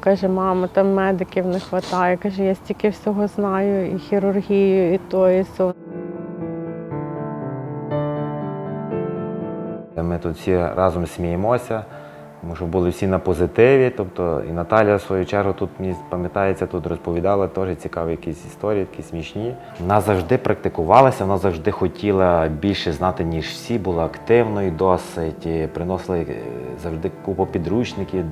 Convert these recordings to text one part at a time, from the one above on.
Каже, мама, там медиків не вистачає. Каже, я стільки всього знаю, і хірургію, і то, і so. Ми тут всі разом сміємося, тому що були всі на позитиві. Тобто і Наталя, в свою чергу, тут мені пам'ятається, тут розповідала теж цікаві якісь історії, такі смішні. Вона завжди практикувалася, вона завжди хотіла більше знати, ніж всі, була активною досить, приносила е, завжди купу підручників.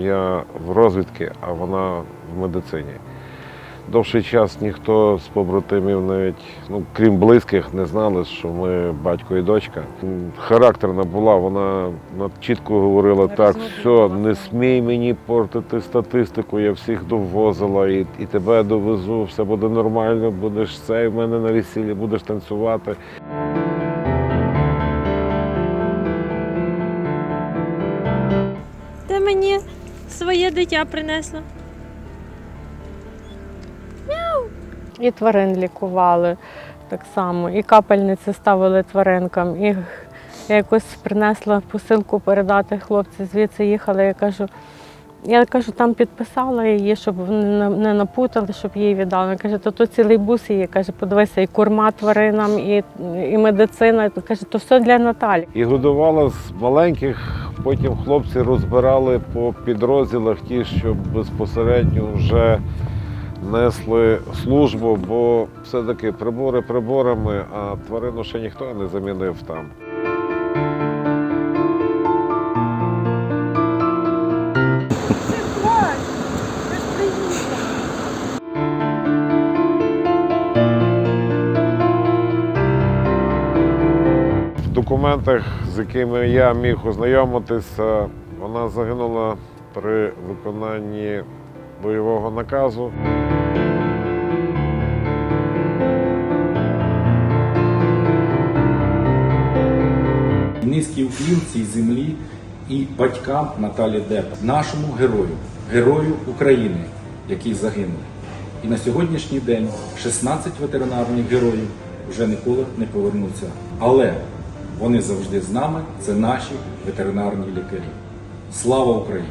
Я в розвідці, а вона в медицині. Довший час ніхто з побратимів, навіть ну, крім близьких, не знали, що ми батько і дочка. Характерна була, вона чітко говорила так, все, не смій мені портити статистику, я всіх довозила і, і тебе довезу, все буде нормально, будеш цей в мене на весіллі, будеш танцювати. Ти мені своє дитя принесла. І тварин лікували так само, і капельниці ставили тваринкам. І я якось принесла посилку передати хлопці, звідси їхали. Я кажу, я кажу, там підписала її, щоб вони не- напутали, щоб їй віддали. Вона Каже, то, то цілий бус її. Каже, подивися, і корма тваринам, і, і медицина. Каже, то все для Наталі. І годувала з маленьких, потім хлопці розбирали по підрозділах ті, що безпосередньо вже несли службу, бо все-таки прибори приборами, а тварину ще ніхто не замінив там. Документах, з якими я міг ознайомитися, вона загинула при виконанні бойового наказу. Низький уклін цій землі і батькам Наталі Деп, нашому герою, герою України, який загинув. І на сьогоднішній день 16 ветеринарних героїв вже ніколи не повернуться. Але вони завжди з нами. Це наші ветеринарні лікарі. Слава Україні!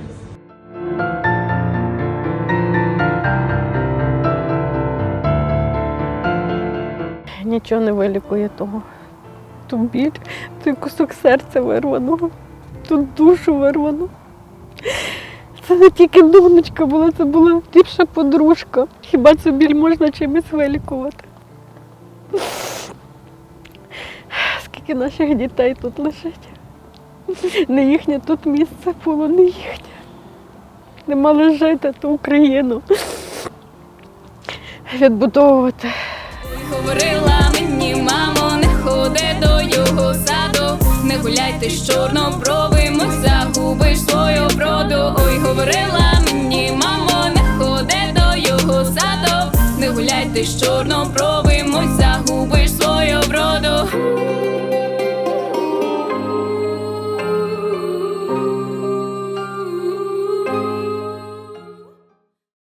Нічого не вилікує того. Ту біль, той кусок серця вирваного, ту душу вирвану. Це не тільки донечка була, це була ліпша подружка. Хіба цю біль можна чимось вилікувати? Скільки наших дітей тут лежить. Не їхнє тут місце було, не їхнє. Не мали жити ту Україну. Відбудовувати. Говорила мені, мамо, не ходи до його саду, не гуляйте з чорнобровим, загубиш свою вроду. Ой, говорила мені, мамо, не ходи до його саду, не гуляйте з чорнобровим,